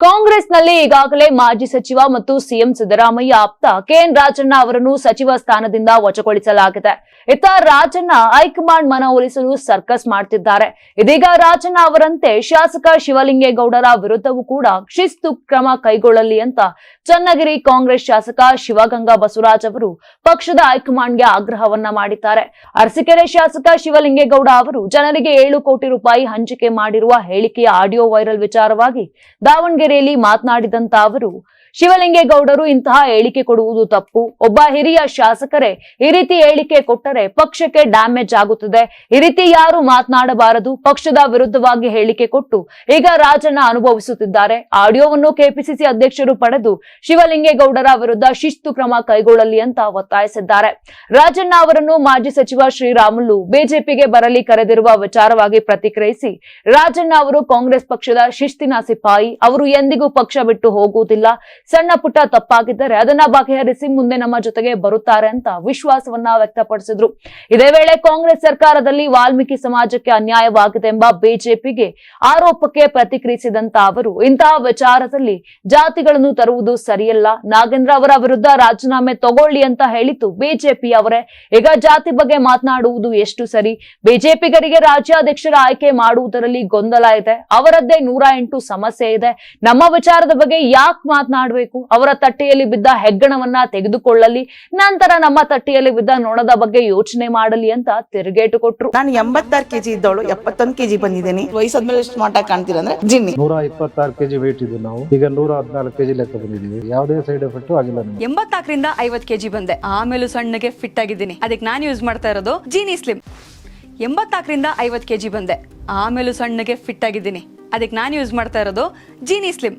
ಕಾಂಗ್ರೆಸ್ನಲ್ಲಿ ಈಗಾಗಲೇ ಮಾಜಿ ಸಚಿವ ಮತ್ತು ಸಿಎಂ ಸಿದ್ದರಾಮಯ್ಯ ಆಪ್ತ ಕೆಎನ್ ರಾಜಣ್ಣ ಅವರನ್ನು ಸಚಿವ ಸ್ಥಾನದಿಂದ ವಜಗೊಳಿಸಲಾಗಿದೆ. ಇತ್ತ ರಾಜಣ್ಣ ಹೈಕಮಾಂಡ್ ಮನವೊಲಿಸಲು ಸರ್ಕಸ್ ಮಾಡ್ತಿದ್ದಾರೆ. ಇದೀಗ ರಾಜಣ್ಣ ಅವರಂತೆ ಶಾಸಕ ಶಿವಲಿಂಗೇಗೌಡರ ವಿರುದ್ಧವೂ ಕೂಡ ಶಿಸ್ತು ಕ್ರಮ ಕೈಗೊಳ್ಳಲಿ ಅಂತ ಚನ್ನಗಿರಿ ಕಾಂಗ್ರೆಸ್ ಶಾಸಕ ಶಿವಗಂಗಾ ಬಸವರಾಜ್ ಅವರು ಪಕ್ಷದ ಹೈಕಮಾಂಡ್ಗೆ ಆಗ್ರಹವನ್ನ ಮಾಡಿದ್ದಾರೆ. ಅರಸಿಕೆರೆ ಶಾಸಕ ಶಿವಲಿಂಗೇಗೌಡ ಅವರು ಜನರಿಗೆ ಏಳು ಕೋಟಿ ರೂಪಾಯಿ ಹಂಚಿಕೆ ಮಾಡಿರುವ ಹೇಳಿಕೆಯ ಆಡಿಯೋ ವೈರಲ್ ವಿಚಾರವಾಗಿ ದಾವಣಗೆರೆಯಲ್ಲಿ ಮಾತನಾಡಿದಂತ ಅವರು ಶಿವಲಿಂಗೇಗೌಡರು ಇಂತಹ ಹೇಳಿಕೆ ಕೊಡುವುದು ತಪ್ಪು. ಒಬ್ಬ ಹಿರಿಯ ಶಾಸಕರೇ ಈ ರೀತಿ ಹೇಳಿಕೆ ಕೊಟ್ಟರೆ ಪಕ್ಷಕ್ಕೆ ಡ್ಯಾಮೇಜ್ ಆಗುತ್ತದೆ. ಈ ರೀತಿ ಯಾರು ಮಾತನಾಡಬಾರದು? ಪಕ್ಷದ ವಿರುದ್ಧವಾಗಿ ಹೇಳಿಕೆ ಕೊಟ್ಟು ಈಗ ರಾಜಣ್ಣ ಅನುಭವಿಸುತ್ತಿದ್ದಾರೆ. ಆಡಿಯೋವನ್ನು ಕೆಪಿಸಿಸಿ ಅಧ್ಯಕ್ಷರು ಪಡೆದು ಶಿವಲಿಂಗೇಗೌಡರ ವಿರುದ್ಧ ಶಿಸ್ತು ಕ್ರಮ ಕೈಗೊಳ್ಳಲಿ ಅಂತ ಒತ್ತಾಯಿಸಿದ್ದಾರೆ. ರಾಜಣ್ಣ ಅವರನ್ನು ಮಾಜಿ ಸಚಿವ ಶ್ರೀರಾಮುಲು ಬಿಜೆಪಿಗೆ ಬರಲಿ ಕರೆದಿರುವ ವಿಚಾರವಾಗಿ ಪ್ರತಿಕ್ರಿಯಿಸಿ, ರಾಜಣ್ಣ ಅವರು ಕಾಂಗ್ರೆಸ್ ಪಕ್ಷದ ಶಿಸ್ತಿನ ಸಿಪಾಯಿ. ಅವರು ಎಂದಿಗೂ ಪಕ್ಷ ಬಿಟ್ಟು ಹೋಗುವುದಿಲ್ಲ. ಸಣ್ಣ ಪುಟ್ಟ ತಪ್ಪಾಗಿದ್ದರೆ ಅದನ್ನ ಬಗೆಹರಿಸಿ ಮುಂದೆ ನಮ್ಮ ಜೊತೆಗೆ ಬರುತ್ತಾರೆ ಅಂತ ವಿಶ್ವಾಸವನ್ನ ವ್ಯಕ್ತಪಡಿಸಿದ್ರು. ಇದೇ ವೇಳೆ ಕಾಂಗ್ರೆಸ್ ಸರ್ಕಾರದಲ್ಲಿ ವಾಲ್ಮೀಕಿ ಸಮಾಜಕ್ಕೆ ಅನ್ಯಾಯವಾಗಿದೆ ಎಂಬ ಬಿಜೆಪಿಗೆ ಆರೋಪಕ್ಕೆ ಪ್ರತಿಕ್ರಿಯಿಸಿದಂತ ಅವರು ಇಂತಹ ವಿಚಾರದಲ್ಲಿ ಜಾತಿಗಳನ್ನು ತರುವುದು ಸರಿಯಲ್ಲ. ನಾಗೇಂದ್ರ ಅವರ ವಿರುದ್ಧ ರಾಜೀನಾಮೆ ತಗೊಳ್ಳಿ ಅಂತ ಹೇಳಿತು ಬಿಜೆಪಿ ಅವರೇ. ಈಗ ಜಾತಿ ಬಗ್ಗೆ ಮಾತನಾಡುವುದು ಎಷ್ಟು ಸರಿ? ಬಿಜೆಪಿಗರಿಗೆ ರಾಜ್ಯಾಧ್ಯಕ್ಷರ ಆಯ್ಕೆ ಮಾಡುವುದರಲ್ಲಿ ಗೊಂದಲ ಇದೆ. ಅವರದ್ದೇ ನೂರ ಎಂಟು ಸಮಸ್ಯೆ ಇದೆ. ನಮ್ಮ ವಿಚಾರದ ಬಗ್ಗೆ ಯಾಕೆ ಮಾತನಾಡಬೇಕು ಅವರ ತಟ್ಟೆಯಲ್ಲಿ ಬಿದ್ದ ಹೆಗ್ಗಣವನ್ನ ತೆಗೆದುಕೊಳ್ಳಲಿ. ನಂತರ ನಮ್ಮ ತಟ್ಟೆಯಲ್ಲಿ ಬಿದ್ದ ನೊಣದ ಬಗ್ಗೆ ಯೋಚನೆ ಮಾಡಲಿ ಅಂತ ತಿರುಗೇಟು ಕೊಟ್ರು. ನಾನು ಎಂಬತ್ತಾರು ಕೆಜಿ ಇದ್ದವಳು ಎಪ್ಪತ್ತೊಂದು ಕೆಜಿ ಬಂದಿದ್ದೀನಿ. ವಯಸ್ಸಾದ್ಮೇಲೆ ಸ್ಮಾರ್ಟ್ ಆಗಿ ಕಾಣ್ತೀರ ಅಂದ್ರೆ ಜಿನ್ನಿ. ನೂರ ಇಪ್ಪತ್ತಾರು ಕೆಜಿ ವೇಟ್ ಇದ್ದು ನಾವು. ಈಗ ನೂರ ಹದಿನಾಲ್ಕು ಕೆಜಿ ಲೆಕ್ಕ ಬಂದಿದ್ದೀವಿ. ಯಾವುದೇ ಸೈಡ್ ಎಫೆಕ್ಟ್ ಆಗಿಲ್ಲ ಎಂಬತ್ನಾಲ್ಕರಿಂದ ಐವತ್ ಕೆಜಿ ಬಂದೆ. ಆಮೇಲೂ ಸಣ್ಣಗೆ ಫಿಟ್ ಆಗಿದ್ದೀನಿ. ಅದಕ್ಕೆ ನಾನು ಯೂಸ್ ಮಾಡ್ತಾ ಇರೋದು ಜೀನಿ ಸ್ಲಿಮ್ ಎಂಬತ್ನಾಲ್ಕರಿಂದ ಐವತ್ ಕೆಜಿ ಬಂದೆ. ಆಮೇಲೂ ಸಣ್ಣಗೆ ಫಿಟ್ ಆಗಿದ್ದೀನಿ. ಅದಕ್ಕೆ ನಾನು ಯೂಸ್ ಮಾಡ್ತಾ ಇರೋದು ಜೀನಿ ಸ್ಲಿಮ್